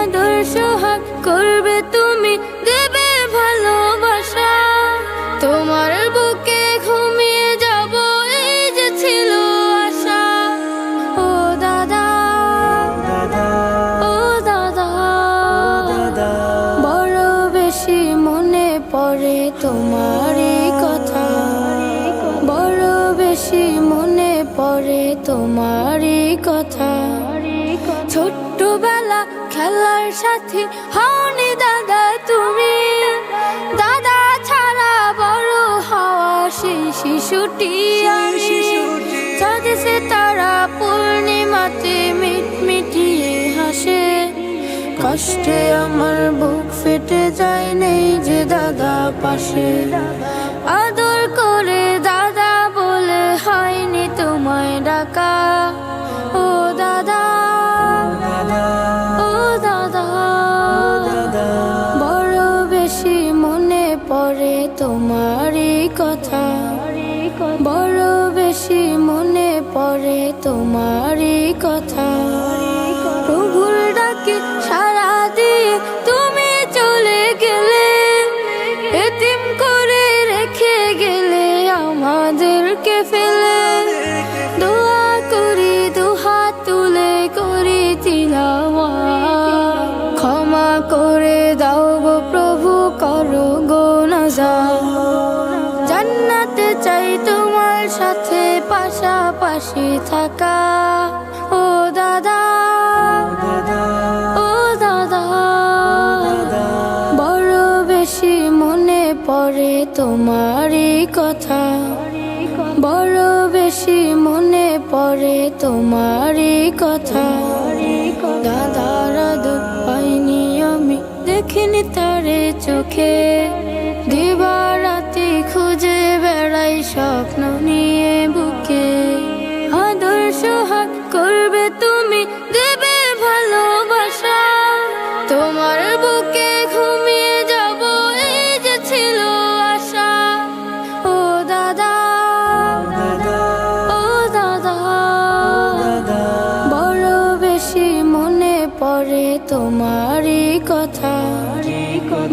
আদর সোহাগ করবে তুমি দেবে ভালোবাসা। তোমার বুকে ঘুমিয়ে যাব, এই যে ছিল আশা। ও দাদা ও দাদা, বড় বেশি মনে পড়ে তোমারই কথা। বড় বেশি মনে পড়ে তোমারই কথা। খেলার সাথে হওনি দাদা তুমি। দাদা ছাড়া বড় হওয়া সেই শিশুটি আমি। চাঁদে তারা পূর্ণিমাতে মিটমিটিয়ে হাসে কষ্টে আমার বুক ফেটে যায় নেই যে দাদা পাশে। আদর করে দাদা বলে হয়নি তোমায় ডাকা। তোমারই কথা। বড় বেশি মনে পড়ে তোমারই কথা। প্রভুর ডাকে সারা দিয়ে তুমি চলে গেলে। এতিম করে রেখে গেলে আমাদেরকে ফেলে চাই তোমার সাথে পাশাপাশি থাকা। ও দাদা ও দাদা, বড় বেশি মনে পড়ে তোমারই কথা। বড় বেশি মনে পড়ে তোমারই কথা। দাদারা আদর পাইনি আমি, দেখিনি তারে চোখে।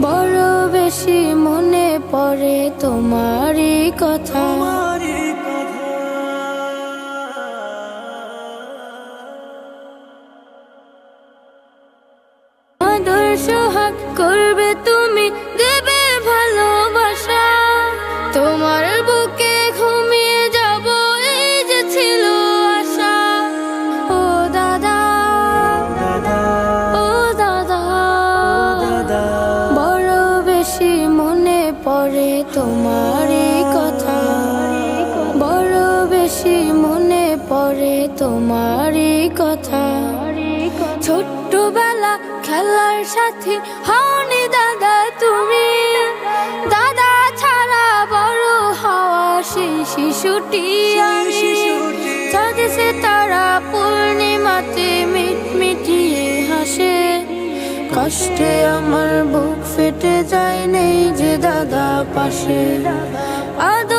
বড় বেশি মনে পড়ে তোমারই কথা। সোহাগ করবে তুমি পড়ে তোমারই কথা। বড় বেশি মনে পড়ে তোমারই কথা। ছোট্টবেলা খেলার সাথে হওনি দাদা তুমি। দাদা ছাড়া বড় হওয়া সেই শিশুটি চাঁদে তারা পূর্ণিমাতে মিটমিটিয়ে হাসে। কষ্টে আমার বুক ফেটে যায় নেই যে দাদা পাশে। আদর